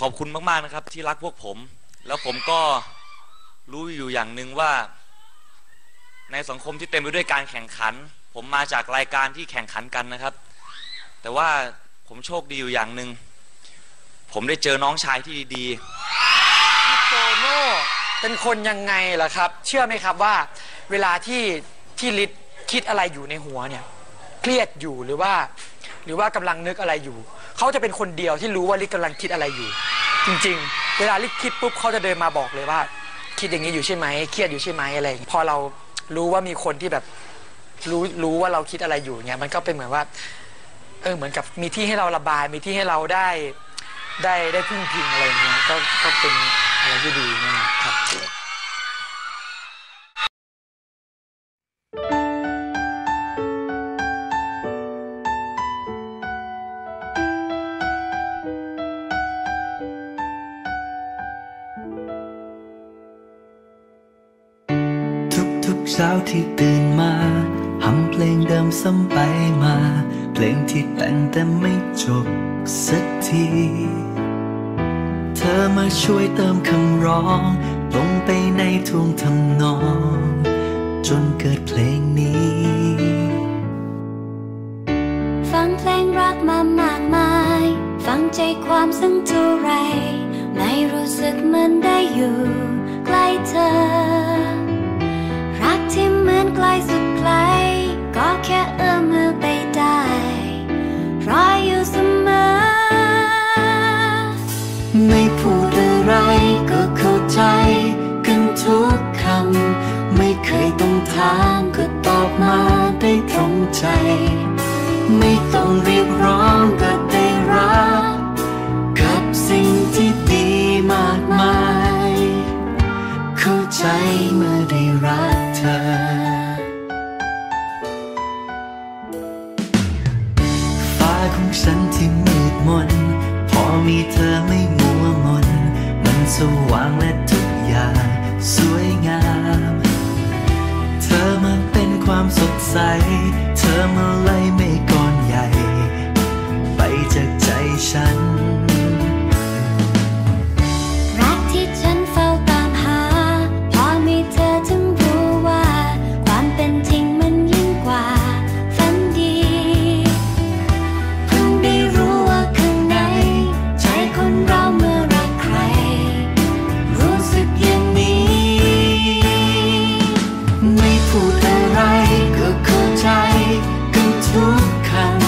ขอบคุณมากๆนะครับ ที่รักพวกผม แล้วผมก็รู้อยู่อย่างหนึ่งว่า ในสังคมที่เต็มไปด้วยการแข่งขัน ผมมาจากรายการที่แข่งขันกันนะครับ แต่ว่าผมโชคดีอยู่อย่างหนึ่งผมได้เจอน้องชายที่ดีพี่โตโน่เป็นคนยังไงล่ะครับ เชื่อไหมครับว่า เวลาที่ที่ลิศคิดอะไรอยู่ในหัวเนี่ย เครียดอยู่หรือว่า หรือว่ากำลังนึกอะไรอยู่ เขาจะเป็นคนเดียวที่รู้ว่าลิศกำลังคิดอะไรอยู่ จริง ๆ เวลาลิศคิดปุ๊บเขาจะเดินมาบอกเลยว่า คิดอย่างนี้อยู่ใช่ไหมเครียดอยู่ใช่ไหมอะไรพอเรารู้ว่ามีคนที่แบบรู้รู้ว่าเราคิดอะไรอยู่เนี่ยมันก็เป็นเหมือนว่าเออเหมือนกับมีที่ให้เราระบาย มีที่ให้เราได้ได้ได้พึ่งพิงอะไรเงี้ยก็ก็เป็นอะไรที่ดีมากครับ เช้าที่ตื่นมาฮัมเพลงเดิมซ้ำไปมา เพลงที่แต่งแต่ไม่จบสักที เธอมาช่วยเติมคำร้อง ลงไปในท่วงทำนอง จนเกิดเพลงนี้ ฟังเพลงรักมามากมาย ฟังใจความสักเท่าไร ไม่รู้สึกเหมือนได้อยู่ ใกล้เธอ ใจ ไม่ต้องเรียกร้องก็ได้รับกับสิ่งที่ดีมากมาย เข้าใจเมื่อได้รักเธอ ฟ้าของฉันที่มืดมน พอมีเธอไม่มัวมน มันสว่างและทุกอย่าง สวยงาม ใส เธอมาไล่เมฆก้อนใหญ่ ไปจากใจฉัน รักที่ฉันเฝ้าตามหา พอมีเธอถึงรู้ว่า ความเป็นจริงมันยิ่งกว่า ฝันดี เพิ่งได้รู้ว่าข้างใน ใจคนเราเมื่อรักใคร รู้สึกอย่างนี้ ไม่พูดอะไร ใจกันทุกคำ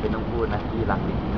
เป็นต้องพูดนะที่รักจริง